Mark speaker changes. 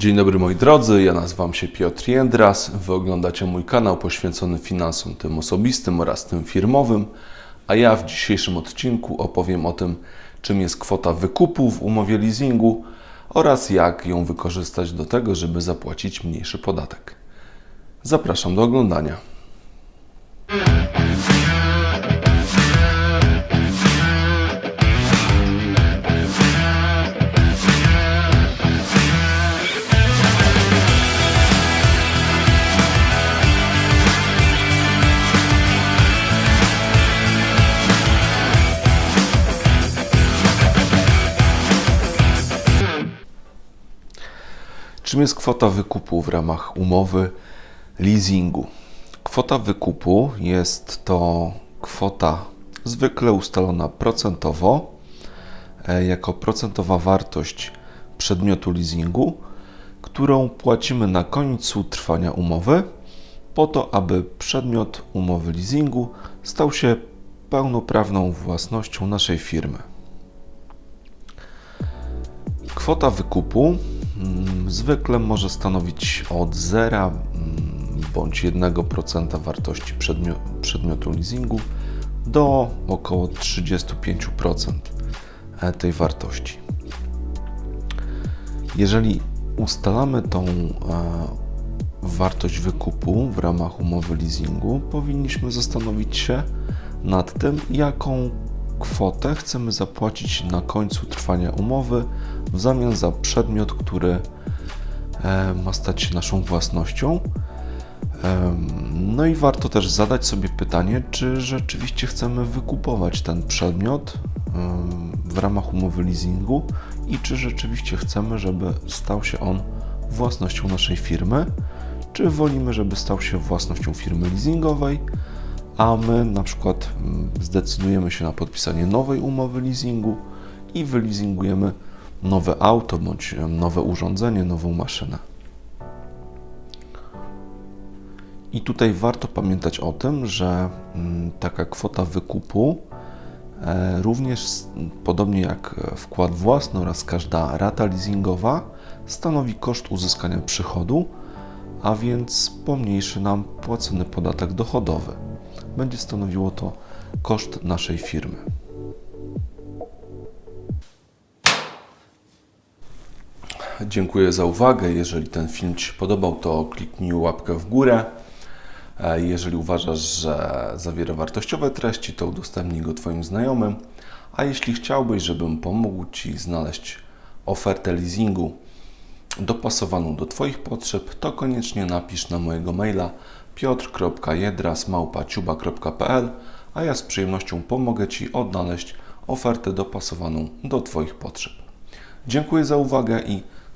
Speaker 1: Dzień dobry moi drodzy, ja nazywam się Piotr Jędras. Wy oglądacie mój kanał poświęcony finansom tym osobistym oraz tym firmowym, a ja w dzisiejszym odcinku opowiem o tym, czym jest kwota wykupu w umowie leasingu oraz jak ją wykorzystać do tego, żeby zapłacić mniejszy podatek. Zapraszam do oglądania. Czym jest kwota wykupu w ramach umowy leasingu? Kwota wykupu jest to kwota zwykle ustalona procentowo, e, jako procentowa wartość przedmiotu leasingu, którą płacimy na końcu trwania umowy, po to, aby przedmiot umowy leasingu stał się pełnoprawną własnością naszej firmy. Kwota wykupu mm, zwykle może stanowić od 0 mm, bądź 1% wartości przedmio- przedmiotu leasingu do około 35% e, tej wartości. Jeżeli ustalamy tą e, wartość wykupu w ramach umowy leasingu, powinniśmy zastanowić się nad tym, jaką kwotę chcemy zapłacić na końcu trwania umowy w zamian za przedmiot, który ma stać się naszą własnością. No i warto też zadać sobie pytanie, czy rzeczywiście chcemy wykupować ten przedmiot w ramach umowy leasingu i czy rzeczywiście chcemy, żeby stał się on własnością naszej firmy, czy wolimy, żeby stał się własnością firmy leasingowej, a my na przykład mm, zdecydujemy się na podpisanie nowej umowy leasingu i wyleasingujemy nowe auto bądź em, nowe urządzenie, nową maszynę. I tutaj warto pamiętać o tym, że mm, taka kwota wykupu e, również podobnie jak e, wkład własny oraz każda rata leasingowa stanowi koszt uzyskania przychodu, a więc pomniejszy nam płacony podatek dochodowy. Będzie stanowiło to koszt naszej firmy. Dziękuję za uwagę. Jeżeli ten film Ci się podobał, to kliknij łapkę w górę. E, Jeżeli uważasz, że zawiera wartościowe treści, to udostępnij go Twoim znajomym. A jeśli chciałbyś, żebym pomógł Ci znaleźć ofertę leasingu dopasowaną do Twoich potrzeb, to koniecznie napisz na mojego maila piotr.jedras.małpaciuba.pl a ja z przyjemnością pomogę Ci odnaleźć ofertę dopasowaną do Twoich potrzeb. Dziękuję za uwagę i